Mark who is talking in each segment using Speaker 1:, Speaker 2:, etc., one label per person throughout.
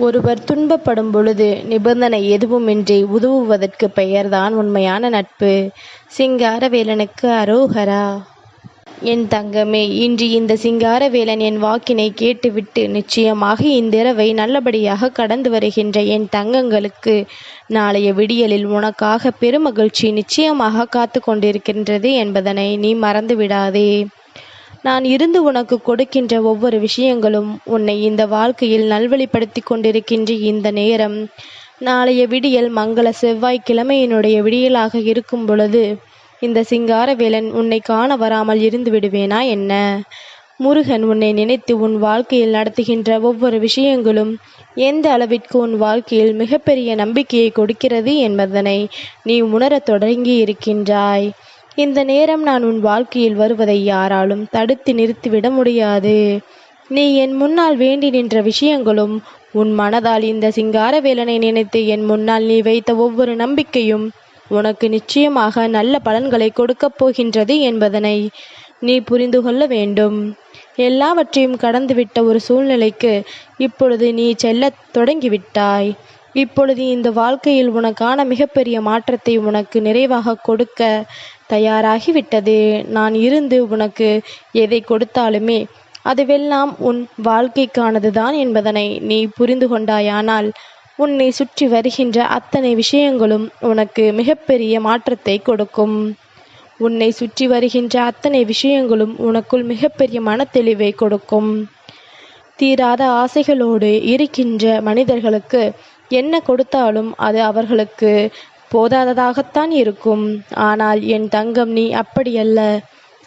Speaker 1: ஒருவர் துன்பப்படும் பொழுது நிபந்தனை எதுவுமின்றி உதவுவதற்கு பெயர்தான் உண்மையான நட்பு. சிங்காரவேலனுக்கு அரோகரா. என் தங்கமே இன்று இந்த சிங்காரவேலன் என் வாக்கினை கேட்டுவிட்டு நிச்சயமாக இந்திரவை நல்லபடியாக கடந்து வருகின்ற என் தங்கங்களுக்கு நாளைய விடியலில் உனக்காக பெருமகிழ்ச்சி நிச்சயமாக காத்து கொண்டிருக்கின்றது என்பதனை நீ மறந்துவிடாதே நான் இருந்து உனக்கு கொடுக்கின்ற ஒவ்வொரு விஷயங்களும் உன்னை இந்த வாழ்க்கையில் நல்வழிப்படுத்தி கொண்டிருக்கின்ற இந்த நேரம் நாளைய விடியல் மங்கள செவ்வாய்க்கிழமையினுடைய விடியலாக இருக்கும் பொழுது இந்த சிங்காரவேலன் உன்னைக் காண வராமல் இருந்து விடுவேனா என்ன? முருகன் உன்னை நினைத்து உன் வாழ்க்கையில் நடத்துகின்ற ஒவ்வொரு விஷயங்களும் எந்த அளவிற்கு உன் வாழ்க்கையில் மிகப்பெரிய நம்பிக்கையை கொடுக்கிறது என்பதனை நீ உணரத் தொடங்கி இருக்கின்றாய் இந்த நேரம் நான் உன் வாழ்க்கையில் வருவதை யாராலும் தடுத்து நிறுத்திவிட முடியாது. நீ என் முன்னால் வேண்டி நின்ற விஷயங்களும் உன் மனதால் இந்த சிங்கார வேலனை நினைத்து என் முன்னால் நீ வைத்த ஒவ்வொரு நம்பிக்கையும் உனக்கு நிச்சயமாக நல்ல பலன்களை கொடுக்கப் போகின்றது என்பதனை நீ புரிந்து கொள்ள வேண்டும். எல்லாவற்றையும் கடந்துவிட்ட ஒரு சூழ்நிலைக்கு இப்பொழுது நீ செல்லத் தொடங்கிவிட்டாய். இப்பொழுது இந்த வாழ்க்கையில் உனக்கான மிகப்பெரிய மாற்றத்தை உனக்கு நிறைவாக கொடுக்க தயாராகிவிட்டது. நான் இருந்து உனக்கு எதை கொடுத்தாலுமே அதுவெல்லாம் உன் வாழ்க்கைக்கானதுதான் என்பதனை நீ புரிந்து கொண்டாயானால் உன்னை சுற்றி வருகின்ற அத்தனை விஷயங்களும் உனக்கு மிகப்பெரிய மாற்றத்தை கொடுக்கும். உன்னை சுற்றி வருகின்ற அத்தனை விஷயங்களும் உனக்குள் மிகப்பெரிய மனத்தெளிவைக் கொடுக்கும். தீராத ஆசைகளோடு இருக்கின்ற மனிதர்களுக்கு என்ன கொடுத்தாலும் அது அவர்களுக்கு போதாததாகத்தான் இருக்கும். ஆனால் என் தங்கம் நீ அப்படியல்ல.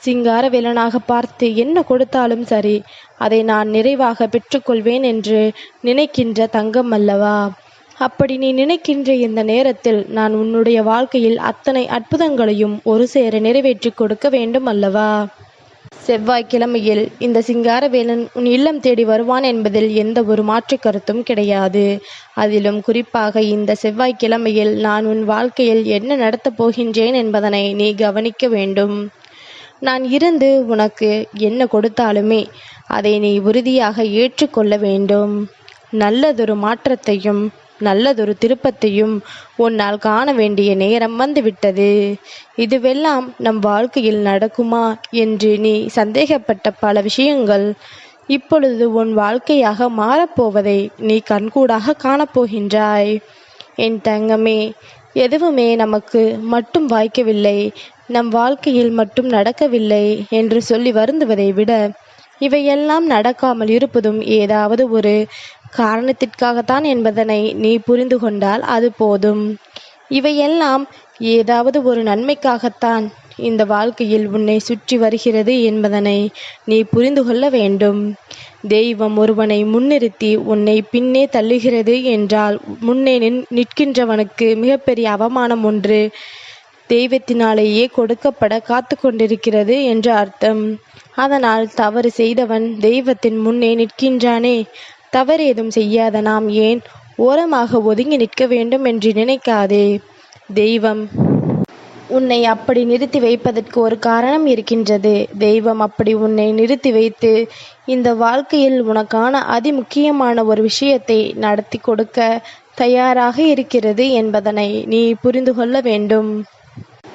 Speaker 1: சிங்கார வேலனாக பார்த்து என்ன கொடுத்தாலும் சரி அதை நான் நிறைவாக பெற்றுக்கொள்வேன் என்று நினைக்கின்ற தங்கம் அல்லவா? அப்படி நீ நினைக்கின்ற இந்த நேரத்தில் நான் உன்னுடைய வாழ்க்கையில் அத்தனை அற்புதங்களையும் ஒரு சேர நிறைவேற்றிக் கொடுக்க வேண்டும் அல்லவா? செவ்வாய்க்கிழமையில் இந்த சிங்காரவேலன் உன் இல்லம் தேடி வருவான் என்பதில் எந்த ஒரு மாற்றுக் கருத்தும் கிடையாது. அதிலும் குறிப்பாக இந்த செவ்வாய்க்கிழமையில் நான் உன் வாழ்க்கையில் என்ன நடத்தப் போகின்றேன் என்பதனை நீ கவனிக்க வேண்டும். நான் இருந்து உனக்கு என்ன கொடுத்தாலுமே அதை நீ உறுதியாக ஏற்றுக்கொள்ள வேண்டும். நல்லதொரு மாற்றத்தையும் நல்லதொரு திருப்பத்தையும் உன்னால் காண வேண்டிய நேரம் வந்துவிட்டது. இதுவெல்லாம் நம் வாழ்க்கையில் நடக்குமா என்று நீ சந்தேகப்பட்ட பல விஷயங்கள் இப்பொழுது உன் வாழ்க்கையாக மாறப்போவதை நீ கண்கூடாக காணப்போகின்றாய். என் தங்கமே எதுவுமே நமக்கு மட்டும் வாய்க்கவில்லை நம் வாழ்க்கையில் மட்டும் நடக்கவில்லை என்று சொல்லி வருந்துவதை விட இவையெல்லாம் நடக்காமல் இருப்பதும் ஏதாவது ஒரு காரணத்திற்காகத்தான் என்பதனை நீ புரிந்து கொண்டால் அது போதும். இவையெல்லாம் ஏதாவது ஒரு நன்மைக்காகத்தான் இந்த வாழ்க்கையில் உன்னை சுற்றி வருகிறது என்பதனை நீ புரிந்து கொள்ள வேண்டும். தெய்வம் ஒருவனை முன்னிறுத்தி உன்னை பின்னே தள்ளுகிறது என்றால் முன்னே நிற்கின்றவனுக்கு மிகப்பெரிய அவமானம் ஒன்று தெய்வத்தினாலேயே கொடுக்கப்பட காத்து கொண்டிருக்கிறது என்று அர்த்தம். அதனால் தவறு செய்தவன் தெய்வத்தின் முன்னே நிற்கின்றானே தவறேதும் செய்யாத நாம் ஏன் ஓரமாக ஒதுங்கி நிற்க வேண்டும் என்று நினைக்காதே. தெய்வம் உன்னை அப்படி நிறுத்தி வைப்பதற்கு ஒரு காரணம் இருக்கின்றது. தெய்வம் அப்படி உன்னை நிறுத்தி வைத்து இந்த வாழ்க்கையில் உனக்கான அதி முக்கியமான ஒரு விஷயத்தை நடத்தி கொடுக்க தயாராக இருக்கிறது என்பதனை நீ புரிந்து கொள்ள வேண்டும்.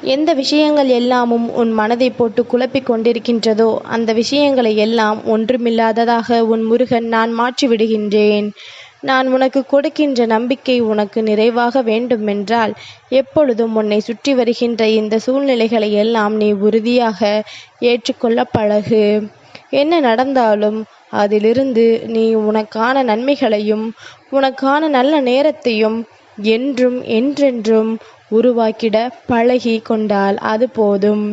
Speaker 1: எந்த விஷயங்கள் எல்லாமும் உன் மனதைப் போட்டு குழப்பிக் கொண்டிருக்கின்றதோ அந்த விஷயங்களை எல்லாம் ஒன்றுமில்லாததாக உன் முருகன் நான் மாற்றி விடுகின்றேன். நான் உனக்கு கொடுக்கின்ற நம்பிக்கை உனக்கு நிறைவாக வேண்டுமென்றால் எப்பொழுதும் உன்னை சுற்றி வருகின்ற இந்த சூழ்நிலைகளை எல்லாம் நீ உறுதியாக ஏற்றுக்கொள்ள பழகு. என்ன நடந்தாலும் அதிலிருந்து நீ உனக்கான நன்மைகளையும் உனக்கான நல்ல நேரத்தையும் என்றும் என்றென்றும் உருவாக்கிட பழகி கொண்டால் அது போதும்.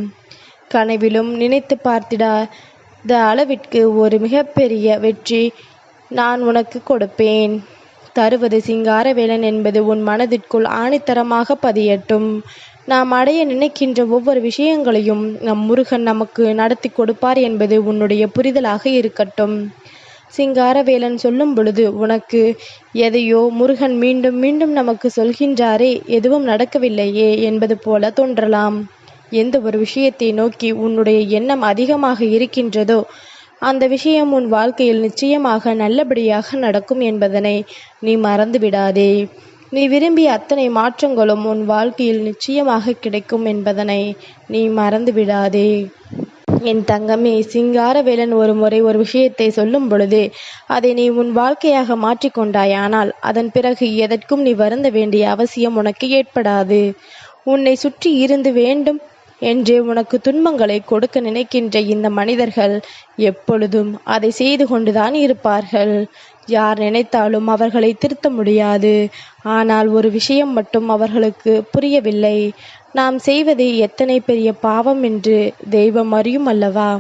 Speaker 1: கனவிலும் நினைத்து பார்த்திடாத அளவிற்கு ஒரு மிகப்பெரிய வெற்றி நான் உனக்கு கொடுப்பேன். தருவது சிங்காரவேலன் என்பது உன் மனதிற்குள் ஆணித்தரமாக பதியட்டும். நாம் அடைய நினைக்கின்ற ஒவ்வொரு விஷயங்களையும் நம் முருகன் நமக்கு நடத்திக் கொடுப்பார் என்பது உன்னுடைய புரிதலாக இருக்கட்டும். சிங்காரவேலன் சொல்லும் பொழுது உனக்கு எதையோ முருகன் மீண்டும் மீண்டும் நமக்கு சொல்கின்றாரே எதுவும் நடக்கவில்லையே என்பது போல தோன்றலாம். எந்த ஒரு விஷயத்தை நோக்கி உன்னுடைய எண்ணம் அதிகமாக இருக்கின்றதோ அந்த விஷயம் உன் வாழ்க்கையில் நிச்சயமாக நல்லபடியாக நடக்கும் என்பதனை நீ மறந்து விடாதே நீ விரும்பிய அத்தனை மாற்றங்களும் உன் வாழ்க்கையில் நிச்சயமாக கிடைக்கும் என்பதனை நீ மறந்து விடாதே என் தங்கமே சிங்காரவேலன் ஒரு முறை ஒரு விஷயத்தை சொல்லும் பொழுது அதை நீ உன் வாழ்க்கையாக மாற்றிக்கொண்டாயானால் அதன் பிறகு எதற்கும் நீ வருந்த வேண்டிய அவசியம் உனக்கு ஏற்படாது. உன்னை சுற்றி இருந்து வேண்டும் என்று உனக்கு துன்பங்களை கொடுக்க நினைக்கின்ற இந்த மனிதர்கள் எப்பொழுதும் அதை செய்து கொண்டுதான் இருப்பார்கள். யார் நினைத்தாலும் அவர்களை திருத்த முடியாது. ஆனால் ஒரு விஷயம் மட்டும் அவர்களுக்கு புரியவில்லை. நாம் செய்வது எத்தனை பெரிய பாவம் என்று தெய்வம் அறியும் அல்லவா?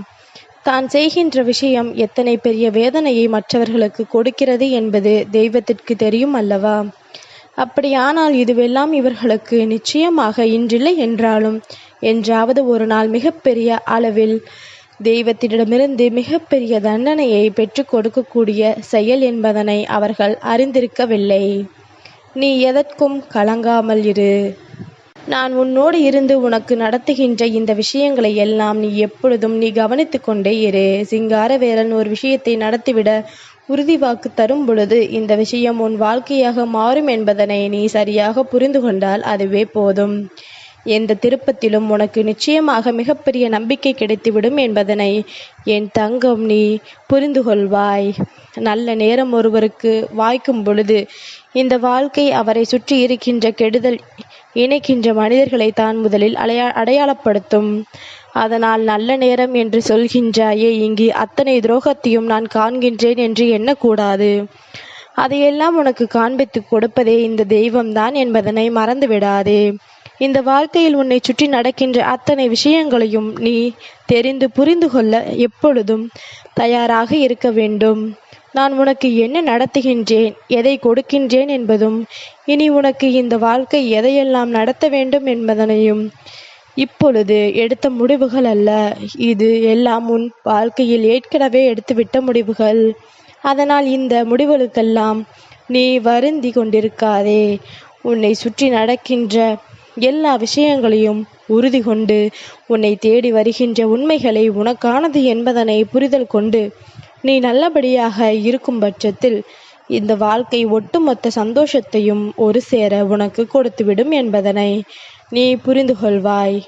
Speaker 1: தான் செய்கின்ற விஷயம் எத்தனை பெரிய வேதனையை மற்றவர்களுக்கு கொடுக்கிறது என்பது தெய்வத்திற்கு தெரியும் அல்லவா? அப்படியானால் இதுவெல்லாம் இவர்களுக்கு நிச்சயமாக இன்றில்லை என்றாலும் என்றாவது ஒரு நாள் மிகப்பெரிய அளவில் தெய்வத்திடமிருந்து மிகப்பெரிய தண்டனையை பெற்று கொடுக்கக்கூடிய செயல் என்பதனை அவர்கள் அறிந்திருக்கவில்லை. நீ எதற்கும் கலங்காமல் இரு. நான் உன்னோடு இருந்து உனக்கு நடத்துகின்ற இந்த விஷயங்களை எல்லாம் நீ எப்பொழுதும் நீ கவனித்து கொண்டே இரு. சிங்காரவேலன் ஒரு விஷயத்தை நடத்திவிட உறுதி வாக்கு தரும் பொழுது இந்த விஷயம் உன் வாழ்க்கையாக மாறும் என்பதனை நீ சரியாக புரிந்து கொண்டால் அதுவே போதும். எந்த திருப்பத்திலும் உனக்கு நிச்சயமாக மிகப்பெரிய நம்பிக்கை கிடைத்துவிடும் என்பதனை என் தங்கம் நீ புரிந்து கொள்வாய். நல்ல நேரம் ஒருவருக்கு வாய்க்கும் பொழுது இந்த வாழ்க்கை அவரை சுற்றி இருக்கின்ற கெடுதல் இணைக்கின்ற மனிதர்களை தான் முதலில் அடையா அடையாளப்படுத்தும். அதனால் நல்ல நேரம் என்று சொல்கின்றாயே இங்கு அத்தனை துரோகத்தையும் நான் காண்கின்றேன் என்று எண்ணக்கூடாது. அதையெல்லாம் உனக்கு காண்பித்து கொடுப்பதே இந்த தெய்வம்தான் என்பதனை மறந்து விடாதே இந்த வாழ்க்கையில் உன்னை சுற்றி நடக்கின்ற அத்தனை விஷயங்களையும் நீ தெரிந்து புரிந்து கொள்ள எப்பொழுதும் தயாராக இருக்க வேண்டும். நான் உனக்கு என்ன நடத்துகின்றேன் எதை கொடுக்கின்றேன் என்பதும் இனி உனக்கு இந்த வாழ்க்கை எதையெல்லாம் நடத்த வேண்டும் என்பதனையும் இப்பொழுது எடுத்த முடிவுகள் அல்ல. இது எல்லாம் உன் வாழ்க்கையில் ஏற்கனவே எடுத்துவிட்ட முடிவுகள். அதனால் இந்த முடிவுகளுக்கெல்லாம் நீ வருந்தி கொண்டிருக்காதே. உன்னை சுற்றி நடக்கின்ற எல்லா விஷயங்களையும் உறுதி கொண்டு உன்னை தேடி வருகின்ற உண்மைகளை உனக்கானது என்பதனை புரிதல் கொண்டு நீ நல்லபடியாக இருக்கும் பட்சத்தில் இந்த வாழ்க்கை ஒட்டுமொத்த சந்தோஷத்தையும் ஒரு சேர உனக்கு கொடுத்துவிடும் என்பதனை நீ புரிந்து கொள்வாய்.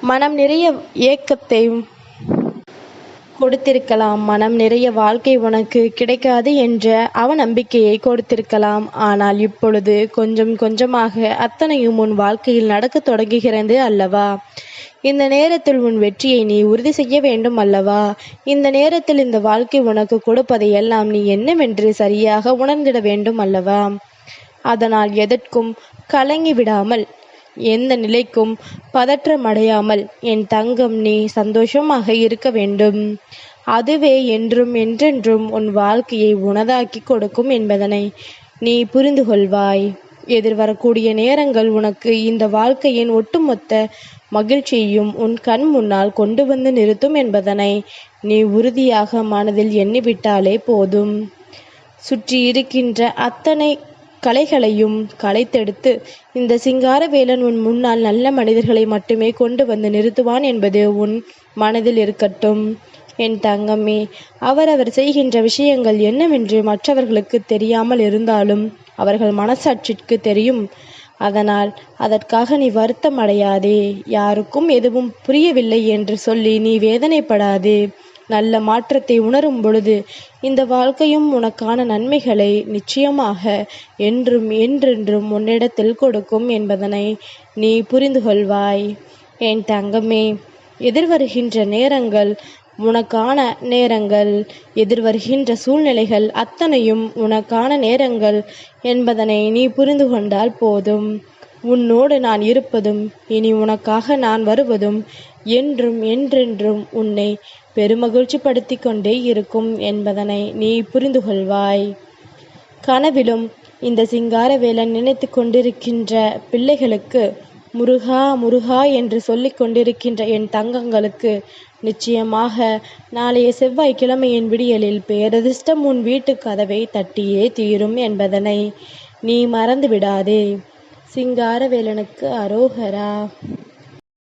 Speaker 1: மனம் நிறைய ஏக்கத்தையும் கொடுத்திருக்கலாம். மனம் நிறைய வாழ்க்கை உனக்கு கிடைக்காது என்ற அவநம்பிக்கையை கொடுத்திருக்கலாம். ஆனால் இப்பொழுது கொஞ்சம் கொஞ்சமாக அத்தனையும் உன் வாழ்க்கையில் நடக்கத் தொடங்குகிறது அல்லவா? இந்த நேரத்தில் உன் வெற்றியை நீ உறுதி செய்ய வேண்டும் அல்லவா? இந்த நேரத்தில் இந்த வாழ்க்கை உனக்கு கொடுப்பதை எல்லாம் நீ என்னவென்று சரியாக உணர்ந்திட வேண்டும் அல்லவா? அதனால் எதற்கும் கலங்கி விடாமல் எந்த நிலைக்கும் பதற்றமடையாமல் என் தங்கம் நீ சந்தோஷமாக இருக்க வேண்டும். அதுவே என்றும் என்றென்றும் உன் வாழ்க்கையை உனதாக்கி கொடுக்கும் என்பதனை நீ புரிந்து கொள்வாய் எதிர்வரக்கூடிய நேரங்கள் உனக்கு இந்த வாழ்க்கையின் ஒட்டுமொத்த மகிழ்ச்சியையும் உன் கண் முன்னால் கொண்டு வந்து நிறுத்தும் என்பதனை நீ உறுதியாக மனதில் எண்ணிவிட்டாலே போதும். சுற்றி இருக்கின்ற அத்தனை கலைகளையும் கலைத்தெடுத்து இந்த சிங்காரவேலன் உன் முன்னால் நல்ல மனிதர்களை மட்டுமே கொண்டு வந்து நிறுத்துவான் என்பது உன் மனதில் இருக்கட்டும். என் தங்கமே அவரவர் செய்கின்ற விஷயங்கள் என்னவென்று மற்றவர்களுக்கு தெரியாமல் இருந்தாலும் அவர்கள் மனசாட்சிக்கு தெரியும். அதனால் அதற்காக நீ வருத்தம் அடையாதே யாருக்கும் எதுவும் புரியவில்லை என்று சொல்லி நீ வேதனைப்படாதே. நல்ல மாற்றத்தை உணரும் பொழுது இந்த வாழ்க்கையும் உனக்கான நன்மைகளை நிச்சயமாக என்றும் என்றென்றும் உன்னிடத்தில் கொடுக்கும் என்பதனை நீ புரிந்து கொள்வாய். என் தங்கமே எதிர்வருகின்ற நேரங்கள் உனக்கான நேரங்கள் எதிர்வருகின்ற சூழ்நிலைகள் அத்தனையும் உனக்கான நேரங்கள் என்பதனை நீ புரிந்து கொண்டால் போதும். உன்னோடு நான் இருப்பதும் இனி உனக்காக நான் வருவதும் என்றும் என்றென்றும் உன்னை பெருமகிழ்ச்சிப்படுத்தி கொண்டே இருக்கும் என்பதனை நீ புரிந்து கொள்வாய் கனவிலும் இந்த சிங்காரவேலன் நினைத்து கொண்டிருக்கின்ற பிள்ளைகளுக்கு முருகா முருகா என்று சொல்லிக் கொண்டிருக்கின்ற என் தங்கங்களுக்கு நிச்சயமாக நாளைய செவ்வாய்க்கிழமையின் விடியலில் பேரதிர்ஷ்டம் உன் வீட்டு கதவை தட்டியே தீரும் என்பதனை நீ மறந்து விடாதே சிங்காரவேலனுக்கு அரோகரா.